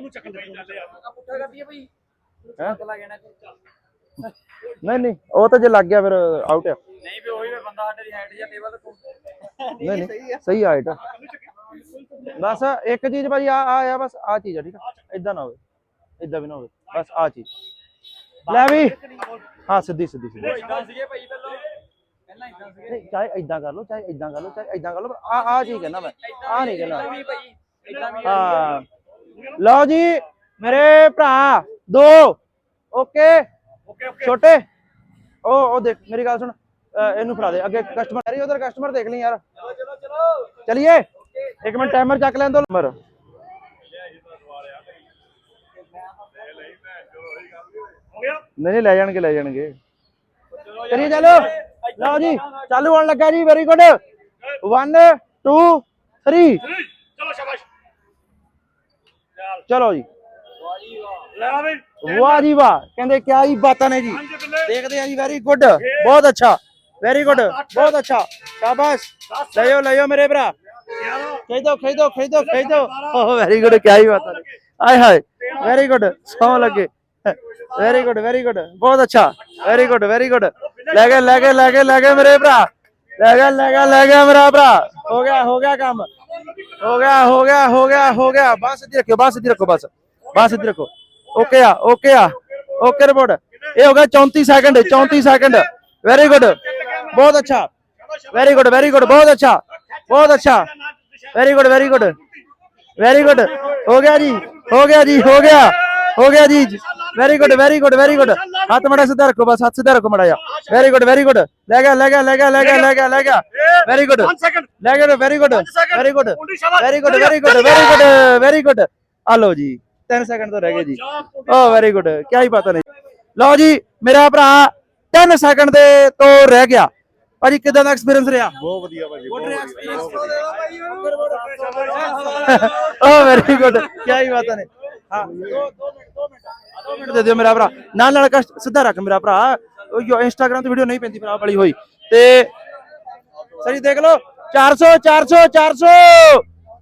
ਉਹਨੂੰ ਚੱਕਣ ਦੇ ਪੁੱਠਾ ਕਰਦੀ ਹੈ? ਭਾਈ ਹੈਂ? ਪਤਾ ਲੱਗ ਜਾਣਾ ਨਹੀਂ ਨਹੀਂ ਉਹ ਤਾਂ ਜੇ ਲੱਗ ਗਿਆ ਫਿਰ ਆਊਟ ਆ। ਨਹੀਂ ਵੀ ਉਹੀ ਵੀ ਬੰਦਾ ਸਾਡੇ ਦੀ ਹਾਈਟ ਜਾਂ ਟੇਬਲ ਤੋਂ। ਨਹੀਂ ਨਹੀਂ ਸਹੀ ਹਾਈਟ ਆ ਬਸ ਇੱਕ ਚੀਜ਼ ਭਾਈ ਆ ਆ ਆ ਬਸ ਆ ਚੀਜ਼ ਆ ਠੀਕ ਆ? ਇਦਾਂ ਨਾ ਹੋਵੇ। ਇਦਾਂ ਵੀ ਨਾ ਹੋਵੇ। ਬਸ ਆ ਚੀਜ਼। ਲੈ ਵੀ। ਹਾਂ ਸਿੱਧੀ ਸਿੱਧੀ ਸਿੱਧੀ। ਇਦਾਂ ਸੀਗੇ ਭਾਈ ਪਹਿਲਾਂ। ਪਹਿਲਾਂ ਇਦਾਂ ਸੀਗੇ। ਨਹੀਂ ਚਾਹੇ ਇਦਾਂ ਕਰ ਲਓ ਚਾਹੇ ਇਦਾਂ ਕਰ ਲਓ ਚਾਹੇ ਇਦਾਂ ਕਰ ਲਓ ਪਰ ਆ ਆ ਚੀਜ਼ ਕਹਿਣਾ ਮੈਂ। ਆ ਨਹੀਂ ਕਹਿਣਾ ਇਦਾਂ ਵੀ ਭਾਈ। ਇਦਾਂ ਵੀ ਹਾਂ। ਲਓ ਜੀ ਮੇਰੇ ਭਰਾ ਦੋ। ਓਕੇ? Okay okay. ਛੋਟੇ? ਉਹ ਉਹ ਦੇਖ ਮੇਰੀ ਗੱਲ ਸੁਣ। ਇਹਨੂੰ ਫੜਾ ਦੇ। ਅੱਗੇ ਕਸਟਮਰ ਅਰੇ ਉਧਰ ਕਸਟਮਰ ਦੇਖ ਲਈ ਯਾਰ। ਚਲੋ ਚਲੋ ਚਲੋ। ਚਲਿਏ। ਇੱਕ ਮਿੰਟ ਟਾਈਮਰ ਚੱਕ ਲੈਣ ਦੋ ਨੰਬਰ ਨਹੀਂ ਲੈ ਜਾਣਗੇ ਲੈ ਜਾਣਗੇ। ਕਰੀਏ ਚਲੋ? ਲਓ ਜੀ ਚਾਲੂ ਹੋਣ ਲੱਗਾ ਜੀ ਵੈਰੀ ਗੁੱਡ 1 2 3 ਚਲੋ ਸ਼ਾਬਾਸ਼ ਚਲੋ ਜੀ। ਵਾਹ ਜੀ ਵਾਹ। ਕਹਿੰਦੇ ਕਿਆ ਹੀ ਬਾਤਾਂ ਨੇ ਜੀ। ਦੇਖਦੇ ਹਾਂ ਜੀ ਵੈਰੀ ਗੁੱਡ ਬਹੁਤ ਅੱਛਾ। ਵੈਰੀ ਗੁੱਡ ਬਹੁਤ ਅੱਛਾ। ਸ਼ਾਬਾਸ਼। ਲਿਓ ਲਿਓ ਮੇਰੇ ਭਰਾ। 11 ਖੇਚ ਦੋ ਖੇਚ ਦੋ ਵੈਰੀ ਗੁੱਡ ਕਿਆ ਹੀ ਬਾਤਾਂ ਨੇ। ਆਏ ਹਾਏ। ਵੈਰੀ ਗੁੱਡ ਸੌ ਲੱਗੇ। ਵੈਰੀ ਗੁੱਡ ਵੈਰੀ ਗੁੱਡ ਬਹੁਤ ਅੱਛਾ। ਵੈਰੀ ਗੁੱਡ ਵੈਰੀ ਗੁੱਡ ਲੈ ਗਏ ਲੈ ਗਏ ਲੈ ਗਏ ਲੈ ਗਏ ਮੇਰੇ ਭਰਾ। ਲੈ ਗਿਆ ਲੈ ਗਿਆ ਲੈ ਗਿਆ ਮੇਰਾ ਭਰਾ। ਹੋ ਗਿਆ ਹੋ ਗਿਆ ਕੰਮ। ਹੋ ਗਿਆ ਹੋ ਗਿਆ ਹੋ ਗਿਆ ਹੋ ਗਿਆ। ਬਸ ਇੱਧਰ ਰੱਖੋ ਬਸ ਇੱਧਰ ਰੱਖੋ ਬਸ। ਬਸ ਇੱਧਰ ਰੱਖੋ ਓਕੇ ਆ ਓਕੇ ਆ, ਓਕੇ ਰਿਪੋਰਟ। ਇਹ ਹੋ ਗਿਆ 34 ਸੈਕਿੰਡ 34 ਸੈਕਿੰਡ ਵੈਰੀ ਗੁੱਡ ਬਹੁਤ ਅੱਛਾ। ਵੈਰੀ ਗੁੱਡ ਵੈਰੀ ਗੁੱਡ ਬਹੁਤ ਅੱਛਾ। ਬਹੁਤ ਅੱਛਾ। Very good very good very good ਹੋ ਗਿਆ ਜੀ, ਹੋ ਗਿਆ ਜੀ, ਹੋ ਗਿਆ। ਹੋ ਗਿਆ ਜੀ। Very good very good very good ਹੱਥ ਮੜਾ ਸਿੱਧਾ ਰੱਖੋ ਬਸ ਹੱਥ ਸਿੱਧਾ ਰੱਖੋ ਮੜਾ ਜਾ ਵੈਰੀ ਗੁੱਡ ਵੈਰੀ ਗੁੱਡ ਲੈ ਗਿਆ ਲੈ ਗਿਆ ਲੈ ਗਿਆ ਲੈ ਗਿਆ ਲੈ ਗਿਆ ਲੈ ਗਿਆ ਵੈਰੀ ਗੁੱਡ 5 ਸੈਕਿੰਡ ਲੈ ਗਿਆ very good second। Very good very good very good very good very good ਆ ਲਓ ਜੀ 3 ਸੈਕਿੰਡ ਤੋਂ ਰਹਿ ਗਏ ਜੀ ਓ ਵੈਰੀ ਗੁੱਡ ਕੀ ਹੀ ਪਤਾ ਨਹੀਂ ਲਓ ਜੀ ਮੇਰਾ ਭਰਾ 10 ਸੈਕਿੰਡ ਦੇ ਤੋਂ ਰਹਿ ਗਿਆ ਭਾਜੀ ਕਿਦਾਂ ਦਾ ਐਕਸਪੀਰੀਅੰਸ ਰਿਹਾ ਬਹੁਤ ਵਧੀਆ ਭਾਜੀ ਬਹੁਤ ਵਧੀਆ ਓ ਵੈਰੀ ਗੁੱਡ ਕੀ ਹੀ ਪਤਾ ਨਹੀਂ ਹਾਂ 2 ਮਿੰਟ 2 ਮਿੰਟ 2 ਮਿੰਟ ਦੇ ਦਿਓ ਮੇਰਾ ਭਰਾ। ਨਾਲ ਨਾਲ ਕਸ਼ਟ ਸਿੱਧਾ ਰੱਖ ਮੇਰਾ ਭਰਾ। ਉਹ ਇੰਸਟਾਗ੍ਰam ਤੇ ਵੀਡੀਓ ਨਹੀਂ ਪੈਂਦੀ ਭਰਾ ਵਾਲੀ ਹੋਈ। ਤੇ ਸਰੀ ਦੇਖ ਲਓ। 400 400 400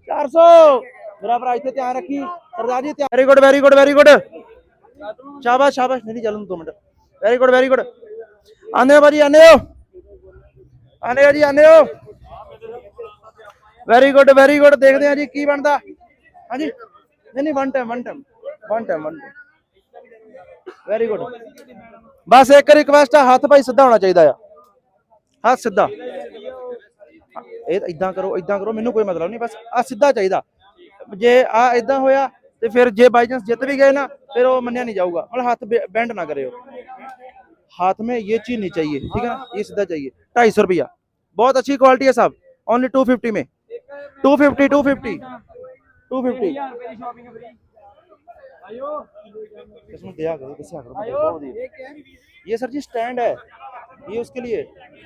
400 ਮੇਰਾ ਭਰਾ ਇੱਥੇ ਧਿਆਨ ਰੱਖੀ। Sardar ji very good very good very good ਸ਼ਾਬਾਸ਼ ਸ਼ਾਬਾਸ਼। ਨਹੀਂ ਚੱਲਣ ਦੋ minute. Very good very good ਆਨੇ ਹੋ ਭਾਜੀ ਆਨੇ ਹੋ? ਆਨੇ ਹੋ ਜੀ ਆਨੇ ਹੋ? ਵੈਰੀ ਗੁੱਡ ਵੈਰੀ ਗੁੱਡ ਦੇਖਦੇ ਹਾਂ ਜੀ ਕੀ ਬਣਦਾ। ਹਾਂਜੀ। ਨਹੀਂ ਨਹੀਂ one time one time one time one very good ਬਸ ਇੱਕ ਰਿਕਵੈਸਟ ਆ ਹੱਥ ਭਾਈ ਸਿੱਧਾ ਹੋਣਾ ਚਾਹੀਦਾ ਆ ਹੱਥ ਸਿੱਧਾ ਹਾਂ, ਇਹ ਇਦਾਂ ਕਰੋ ਇਦਾਂ ਕਰੋ ਮੈਨੂੰ ਕੋਈ ਮਤਲਬ ਨਹੀਂ ਬਸ ਆ ਸਿੱਧਾ ਚਾਹੀਦਾ ਜੇ ਆ ਇਦਾਂ ਹੋਇਆ ਤੇ ਫਿਰ ਜੇ ਬਾਈ ਚਾਂਸ ਜਿੱਤ ਵੀ ਗਏ ਨਾ ਫਿਰ ਉਹ ਮੰਨਿਆ ਨਹੀਂ ਜਾਊਗਾ ਮਤਲਬ ਹੱਥ ਬੈਂਡ ਨਾ ਕਰਿਓ हाथ में ये चीज नहीं चाहिए ठीक है ना ये सीधा चाहिए ढाई सौ रुपया बहुत अच्छी क्वालिटी है साहब ओनली टू फिफ्टी में two fifty two fifty two fifty ये सर जी स्टैंड है। ये उसके लिए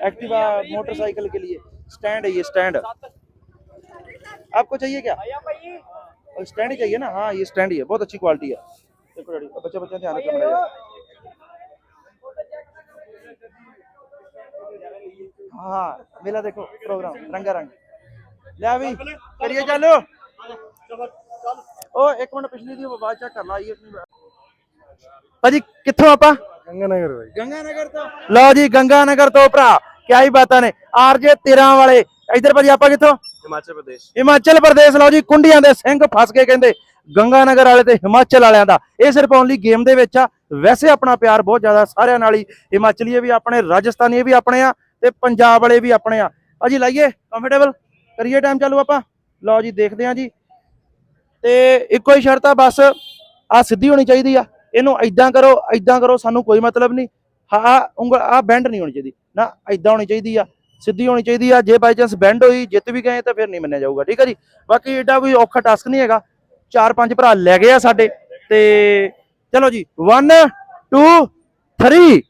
एक्टिवा मोटरसाइकिल के लिए स्टैंड है ये स्टैंड आपको चाहिए क्या? और स्टैंड चाहिए ना? हाँ ये स्टैंड ही है बहुत अच्छी क्वालिटी है। देखो रेडी बच्चा बच्चा ध्यान रखना मेरा। हाँ मेला देखो प्रोग्राम रंगा रंग ले अभी करिए चलो। ਉਹ ਇੱਕ ਮਿੰਟ ਪਿਛਲੀ ਦੀ ਆਵਾਜ਼ ਚੈੱਕ ਕਰ ਲਾ ਜੀ ਭਾਜੀ ਕਿੱਥੋਂ ਆਪਾਂ? ਗੰਗਾਨਗਰ ਭਾਈ ਗੰਗਾਨਗਰ ਤੋਂ? ਲਓ ਜੀ ਗੰਗਾਨਗਰ ਤੋਂ ਭਰਾ ਕਿਆ ਹੀ ਬਾਤਾਂ ਨੇ। ਆਰਜੇ 13 ਵਾਲੇ ਇਧਰ ਭਾਜੀ ਆਪਾਂ ਕਿੱਥੋਂ? ਹਿਮਾਚਲ ਪ੍ਰਦੇਸ਼। ਹਿਮਾਚਲ ਪ੍ਰਦੇਸ਼ ਲਓ ਜੀ ਕੁੰਡੀਆਂ ਦੇ ਸਿੰਘ ਫਸ ਕੇ ਕਹਿੰਦੇ। ਗੰਗਾਨਗਰ ਵਾਲੇ ਤੇ ਹਿਮਾਚਲ ਵਾਲਿਆਂ ਦਾ। ਇਹ ਸਿਰਫ ਓਨਲੀ ਗੇਮ ਦੇ ਵਿੱਚ ਆ। ਵੈਸੇ ਆਪਣਾ ਪਿਆਰ ਬਹੁਤ ਜ਼ਿਆਦਾ ਸਾਰਿਆਂ ਨਾਲ ਹੀ। ਹਿਮਾਚਲੀਏ ਵੀ ਆਪਣੇ ਰਾਜਸਥਾਨੀਏ ਵੀ ਆਪਣੇ ਆ ਤੇ ਪੰਜਾਬ ਵਾਲੇ ਵੀ ਆਪਣੇ ਆ। ਭਾਜੀ ਲਾਈਏ ਕੰਫਰਟੇਬਲ ਕਰੀਏ ਟਾਈਮ ਚਾਲੂ ਆਪਾਂ? ਲਓ ਜੀ ਦੇਖਦੇ ਆ ਜੀ। ਤੇ ਇੱਕੋ ਹੀ ਸ਼ਰਤ ਆ, ਬਸ ਆ ਸਿੱਧੀ ਹੋਣੀ ਚਾਹੀਦੀ ਆ। ਇਹਨੂੰ ਐਦਾਂ ਕਰੋ ਐਦਾਂ ਕਰੋ, ਸਾਨੂੰ ਕੋਈ ਮਤਲਬ ਨਹੀਂ। ਹਾਂ ਉਂਗਲ ਆ ਬੈਂਡ ਨਹੀਂ ਹੋਣੀ ਚਾਹੀਦੀ। ਨਾ ਐਦਾਂ ਹੋਣੀ ਚਾਹੀਦੀ ਆ, ਸਿੱਧੀ ਹੋਣੀ ਚਾਹੀਦੀ ਆ। ਜੇ ਬਾਈ ਚਾਂਸ ਬੈਂਡ ਹੋਈ, ਜਿੱਤ ਵੀ ਗਏ ਤਾਂ ਫਿਰ ਨਹੀਂ ਮੰਨਿਆ ਜਾਊਗਾ, ਠੀਕ ਆ ਜੀ? ਬਾਕੀ ਏਡਾ ਕੋਈ ਔਖਾ ਟਾਸਕ ਨਹੀਂ ਹੈਗਾ। ਚਾਰ ਪੰਜ ਭਰਾ ਲੈ ਗਏ ਆ ਸਾਡੇ, ਤੇ ਚਲੋ ਜੀ 1 2 3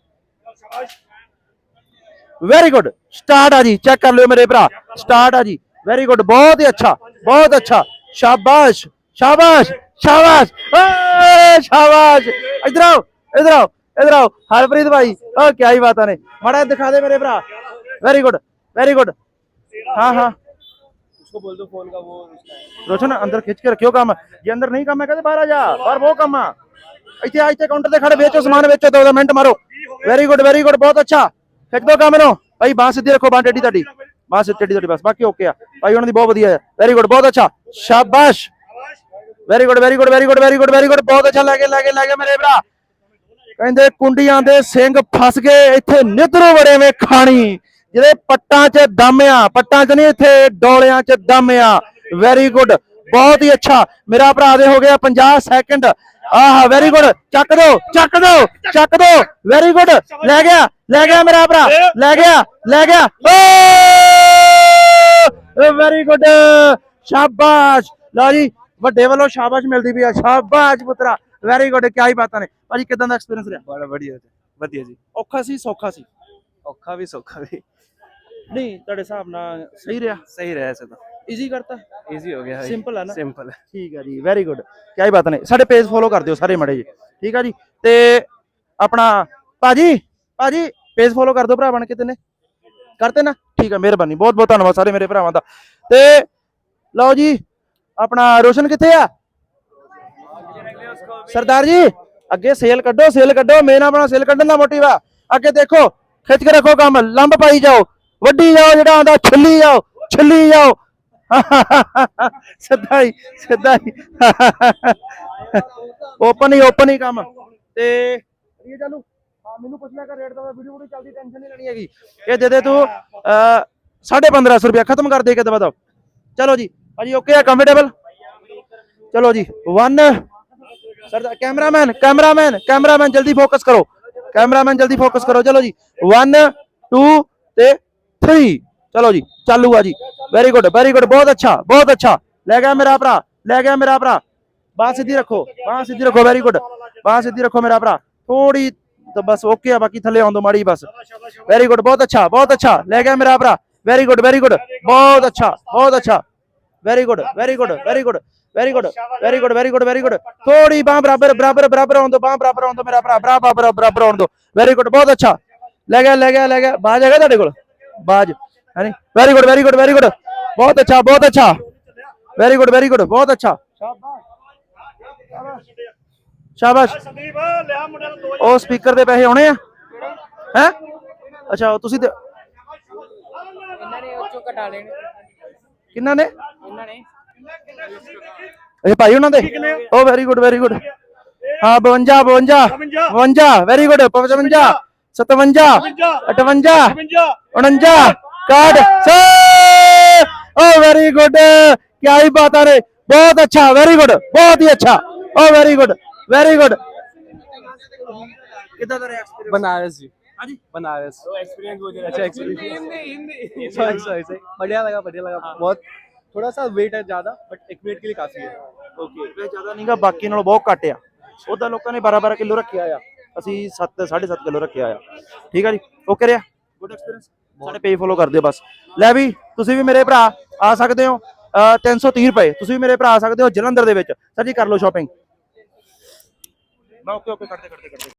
ਵੈਰੀ ਗੁੱਡ ਸਟਾਰਟ ਆ ਜੀ ਚੈੱਕ ਕਰ ਲਿਓ ਮੇਰੇ ਭਰਾ। ਸਟਾਰਟ ਆ ਜੀ। ਵੈਰੀ ਗੁੱਡ ਬਹੁਤ ਹੀ ਅੱਛਾ, ਬਹੁਤ ਅੱਛਾ। ਸ਼ਾਬਾਸ਼। ਸ਼ਾਬਾਸ਼ ਸ਼ਾਬਾਸ਼ ਏ ਸ਼ਾਬਾਸ਼ ਇਧਰ ਆਓ ਇਧਰ ਆਓ ਇਧਰ ਆਓ ਹਰਪ੍ਰੀਤ ਭਾਈ ਓ ਕੀ ਹੀ ਬਾਤਾਂ ਨੇ ਮਾੜਾ ਜਿਹਾ ਦਿਖਾ ਦੇ ਮੇਰੇ ਭਰਾ ਵੈਰੀ ਗੁੱਡ ਵੈਰੀ ਗੁੱਡ ਹਾਂ ਹਾਂ उसको बोल दो फोन का वो उसका है ਰੋਸ਼ਨ ਅੰਦਰ ਖਿੱਚ ਕੇ ਰੱਖਿਓ ਕੰਮ ਜੇ ਅੰਦਰ ਨਹੀਂ ਕੰਮ ਹੈ ਕਹਿੰਦੇ ਬਾਹਰ ਆ ਜਾ ਬਾਹਰ ਬਹੁਤ ਕੰਮ ਆ ਇੱਥੇ ਆ ਇੱਥੇ ਕਾਊਂਟਰ ਤੇ ਖੜੇ ਵੇਚੋ ਸਮਾਨ ਵੇਚੋ ਦੋ ਦੋ ਮਿੰਟ ਮਾਰੋ ਵੈਰੀ ਗੁੱਡ ਵੈਰੀ ਗੁੱਡ ਬਹੁਤ ਅੱਛਾ ਖਿੱਚ ਦੋ ਕੰਮ ਨੂੰ ਭਾਈ ਬਾਂਹ ਸਿੱਧੀ ਰੱਖੋ ਬਾਂਹ ਟੇਢੀ ਤੁਹਾਡੀ ਬਾਂਹ ਸਿੱਧੀ ਟੇਢੀ ਤੁਹਾਡੀ ਬਸ ਬਾਕੀ ਓਕੇ ਆ ਭਾਈ ਉਹਨਾਂ ਦੀ ਬਹੁਤ ਵਧੀਆ ਹੈ ਵੈਰੀ ਗੁੱਡ ਬਹੁਤ ਅੱਛਾ ਸ਼ਾਬਾਸ਼ Very good very good very good very good very good ਬਹੁਤ ਅੱਛਾ ਲੱਗੇ ਲੱਗੇ ਲੱਗੇ ਮੇਰੇ ਭਰਾ। ਕਹਿੰਦੇ ਕੁੰਡੀਆਂ ਦੇ ਸਿੰਘ ਫਸ ਗਏ, ਇੱਥੇ ਨਿੱਧਰੋਂ ਵੜੇ ਖਾਣੀ। ਜਿਹਦੇ ਪੱਟਾਂ 'ਚ ਦਮ ਪੱਟਾਂ 'ਚ ਨਹੀਂ, ਇੱਥੇ ਡੋਲਿਆਂ 'ਚ ਦਮ ਵੈਰੀ ਗੁੱਡ ਬਹੁਤ ਹੀ ਅੱਛਾ। ਮੇਰਾ ਭਰਾ ਦੇ ਹੋ ਗਿਆ 50 ਸੈਕਿੰਡ ਆਹ ਵੈਰੀ ਗੁੱਡ ਚੱਕ ਦੋ ਚੱਕ ਦੋ ਚੱਕ ਦੋ। ਵੈਰੀ ਗੁੱਡ ਲੈ ਗਿਆ ਲੈ ਗਿਆ ਮੇਰਾ ਭਰਾ। ਲੈ ਗਿਆ ਲੈ ਗਿਆ। ਓ! ਵੈਰੀ ਗੁੱਡ ਸ਼ਾਬਾਸ਼। ਲਓ ਜੀ ਵੱਡੇ ਵੱਲੋਂ ਸ਼ਾਬਾਸ਼ ਮਿਲਦੀ ਵੀ ਆ। ਸ਼ਾਬਾਸ਼ ਪੁੱਤਰਾ ਵੈਰੀ ਗੁੱਡ ਕੀ ਹੀ ਬਾਤਾਂ ਨੇ। ਭਾਜੀ ਕਿਦਾਂ ਦਾ ਐਕਸਪੀਰੀਅੰਸ ਰਿਹਾ? ਬੜਾ ਵਧੀਆ ਜੀ ਵਧੀਆ ਜੀ। ਔਖਾ ਸੀ ਸੌਖਾ ਸੀ? ਔਖਾ ਵੀ ਸੌਖਾ ਵੀ। ਨਹੀਂ ਤੁਹਾਡੇ ਹਿਸਾਬ ਨਾਲ ਸਹੀ ਰਿਹਾ? ਸਹੀ ਰਿਹਾ ਸਦਾ ਈਜ਼ੀ ਕਰਤਾ? ਈਜ਼ੀ ਹੋ ਗਿਆ ਸਿੰਪਲ ਆ ਨਾ? ਸਿੰਪਲ ਠੀਕ ਆ ਜੀ ਵੈਰੀ ਗੁੱਡ ਕੀ ਬਾਤ ਨੇ। ਸਾਡੇ ਪੇਜ ਫੋਲੋ ਕਰ ਦਿਓ ਸਾਰੇ ਮੜੇ ਜੀ ਠੀਕ ਆ ਜੀ ਤੇ ਆਪਣਾ ਭਾਜੀ ਭਾਜੀ ਪੇਜ ਫੋਲੋ ਕਰ ਦਿਓ ਭਰਾ ਬਣ ਕੇ ਤੈਨੇ ਕਰਤੇ ਨਾ? ਠੀਕ ਆ ਮਿਹਰਬਾਨੀ ਬਹੁਤ ਬਹੁਤ ਧੰਨਵਾਦ ਸਾਰੇ ਮੇਰੇ ਭਰਾਵਾਂ ਦਾ। ਤੇ ਲਓ ਜੀ ਆਪਣਾ ਰੋਸ਼ਨ ਕਿੱਥੇ ਆ? ਸਰਦਾਰ ਜੀ, ਅੱਗੇ ਸੇਲ ਕੱਢੋ ਸੇਲ ਕੱਢੋ ਮੇਨ ਆਪਣਾ ਸੇਲ ਕੱਢਣ ਦਾ ਮੋਟਿਵ ਆ। ਅੱਗੇ ਦੇਖੋ, ਖਿੱਚ ਕੇ ਰੱਖੋ ਕੰਮ, ਲੰਬ ਪਾਈ ਜਾਓ, ਵੱਡੀ ਜਾਓ ਜਿਹੜਾ ਆਂਦਾ ਛਿੱਲੀ ਜਾਓ ਛਿੱਲੀ ਜਾਓ। ਸਿੱਧਾ ਹੀ ਸਿੱਧਾ ਹੀ। ਓਪਨ ਹੀ ਓਪਨ ਹੀ ਕੰਮ। ਤੇ ਇਹ ਚਾਲੂ? ਹਾਂ, ਮੈਨੂੰ ਪੁੱਛ ਲਿਆ ਕਰ ਰੇਟ ਦਾ ਵੀਡੀਓ ਵੀਡੀਓ ਚੱਲਦੀ ਟੈਨਸ਼ਨ ਨਹੀਂ ਲੈਣੀ ਹੈਗੀ। ਇਹ ਦੇ ਦੇ ਤੂੰ ਅ 1550 ਰੁਪਇਆ ਖਤਮ ਕਰ ਦੇ ਕੇ ਦਵਾ ਦੋ ਚਲੋ ਜੀ ਭਾਜੀ ਓਕੇ ਆ ਕੰਫਰਟੇਬਲ ਚਲੋ ਜੀ 1 ਸਰ ਕੈਮਰਾਮੈਨ ਕੈਮਰਾਮੈਨ ਕੈਮਰਾਮੈਨ ਜਲਦੀ ਫੋਕਸ ਕਰੋ। ਕੈਮਰਾਮੈਨ ਜਲਦੀ ਫੋਕਸ ਕਰੋ। ਚਲੋ ਜੀ 1 2 ਤੇ 3 ਚਲੋ ਜੀ, ਚਾਲੂ ਆ ਜੀ। ਵੈਰੀ ਗੁੱਡ ਵੈਰੀ ਗੁੱਡ ਬਹੁਤ ਅੱਛਾ ਬਹੁਤ ਅੱਛਾ। ਲੈ ਗਿਆ ਮੇਰਾ ਭਰਾ, ਲੈ ਗਿਆ ਮੇਰਾ ਭਰਾ। ਬਾਹ ਸਿੱਧੀ ਰੱਖੋ, ਬਾਹ ਸਿੱਧੀ ਰੱਖੋ ਵੈਰੀ ਗੁੱਡ ਬਾਹ ਸਿੱਧੀ ਰੱਖੋ ਮੇਰਾ ਭਰਾ। ਥੋੜੀ ਤਾਂ ਬਸ ਓਕੇ ਆ, ਬਾਕੀ ਥੱਲੇ ਆਉਣ ਦੋ ਮਾੜੀ ਬਸ। ਵੈਰੀ ਗੁੱਡ ਬਹੁਤ ਅੱਛਾ ਬਹੁਤ ਅੱਛਾ। ਲੈ ਗਿਆ ਮੇਰਾ ਭਰਾ। ਵੈਰੀ ਗੁੱਡ ਵੈਰੀ ਗੁੱਡ ਬਹੁਤ ਅੱਛਾ ਬਹੁਤ ਅੱਛਾ। Very good very good very good very good very good very good very good ਥੋੜੀ ਬਾਹ ਬਰਾਬਰ ਬਰਾਬਰ ਬਰਾਬਰ ਆਉਣ ਦੋ ਬਾਹ ਬਰਾਬਰ ਆਉਣ ਦੋ ਮੇਰਾ ਭਰਾ ਬਰਾਬਰ ਬਰਾਬਰ ਆਉਣ ਦੋ ਵੈਰੀ ਗੁੱਡ ਬਹੁਤ ਅੱਛਾ ਲੈ ਗਿਆ ਲੈ ਗਿਆ ਲੈ ਗਿਆ ਬਾਜ ਹੈਗਾ ਤੁਹਾਡੇ ਕੋਲ ਬਾਜ ਹੈ very good very good very good ਬਹੁਤ ਅੱਛਾ ਬਹੁਤ ਅੱਛਾ ਵੈਰੀ ਗੁੱਡ ਵੈਰੀ ਗੁੱਡ ਬਹੁਤ ਅੱਛਾ ਸ਼ਾਬਾਸ਼ ਸੰਦੀਪ ਲਿਆ ਮੁੰਡੇ ਨੂੰ ਦੋ ਉਹ ਸਪੀਕਰ ਦੇ ਪੈਸੇ ਆਉਣੇ ਆ ਹੈ ਅੱਛਾ ਤੁਸੀਂ ਤੇ- ਇਹਨਾਂ ਨੇ ਉਹ ਚੋਂ ਲੈਣੇ ਕਿੰਨਾਂ ਨੇ ਇਹਨਾਂ ਨੇ। ਇਹ ਭਾਈ ਉਹਨਾਂ ਦੇ? ਉਹ ਵੈਰੀ ਗੁੱਡ ਵੈਰੀ ਗੁੱਡ ਹਾਂ 52 52 52 ਵੈਰੀ ਗੁੱਡ 55 57 58 49 ਕਾਟ ਸੇ ਓ ਵੈਰੀ ਗੁੱਡ ਕੀ ਹੀ ਬਾਤ ਆ ਰੇ ਬਹੁਤ ਅੱਛਾ ਵੈਰੀ ਗੁੱਡ ਬਹੁਤ ਹੀ ਅੱਛਾ। ਓ ਵੈਰੀ ਗੁੱਡ ਵੈਰੀ ਗੁੱਡ ਕਿਦਾਂ ਦਾ ਰਿਐਕਸ਼ਨ ਬਣਾਇਆ ਸੀ। हाँ जी बनारस एक्सपीरियंस अच्छा एक्सपीरियंस सॉरी सॉरी सॉरी बढ़िया लगा बढ़िया लगा बहुत थोड़ा सा वेट है ज्यादा बट एक मिनट के लिए काफी है ਓਕੇ ਇਹ ਜ਼ਿਆਦਾ ਨਹੀਂਗਾ ਬਾਕੀ ਨਾਲੋਂ ਬਹੁਤ ਘੱਟ ਆ ਉਹਦਾ ਲੋਕਾਂ ਨੇ 12 12 ਕਿਲੋ ਰੱਖਿਆ ਆ ਅਸੀਂ 7 7.5 ਕਿਲੋ ਰੱਖਿਆ ਆ ਠੀਕ ਆ ਜੀ ਓਕੇ ਰਿਹਾ ਗੁੱਡ ਐਕਸਪੀਰੀਅੰਸ ਸਾਡੇ ਪੇਜ ਫੋਲੋ ਕਰ ਦਿਓ ਬਸ ਲੈ ਵੀ ਤੁਸੀਂ ਵੀ ਮੇਰੇ ਭਰਾ ਆ ਸਕਦੇ ਹੋ ਅਹ 330 ਰੁਪਏ ਤੁਸੀਂ ਵੀ ਮੇਰੇ ਭਰਾ ਆ ਸਕਦੇ ਹੋ ਜਲੰਧਰ ਦੇ ਵਿੱਚ ਸਰ ਜੀ ਕਰ ਲਓ ਸ਼ਾਪਿੰਗ ਮੈਂ ਓਕੇ ਓਕੇ ਕਰਦੇ ਕਰਦੇ ਕਰਦੇ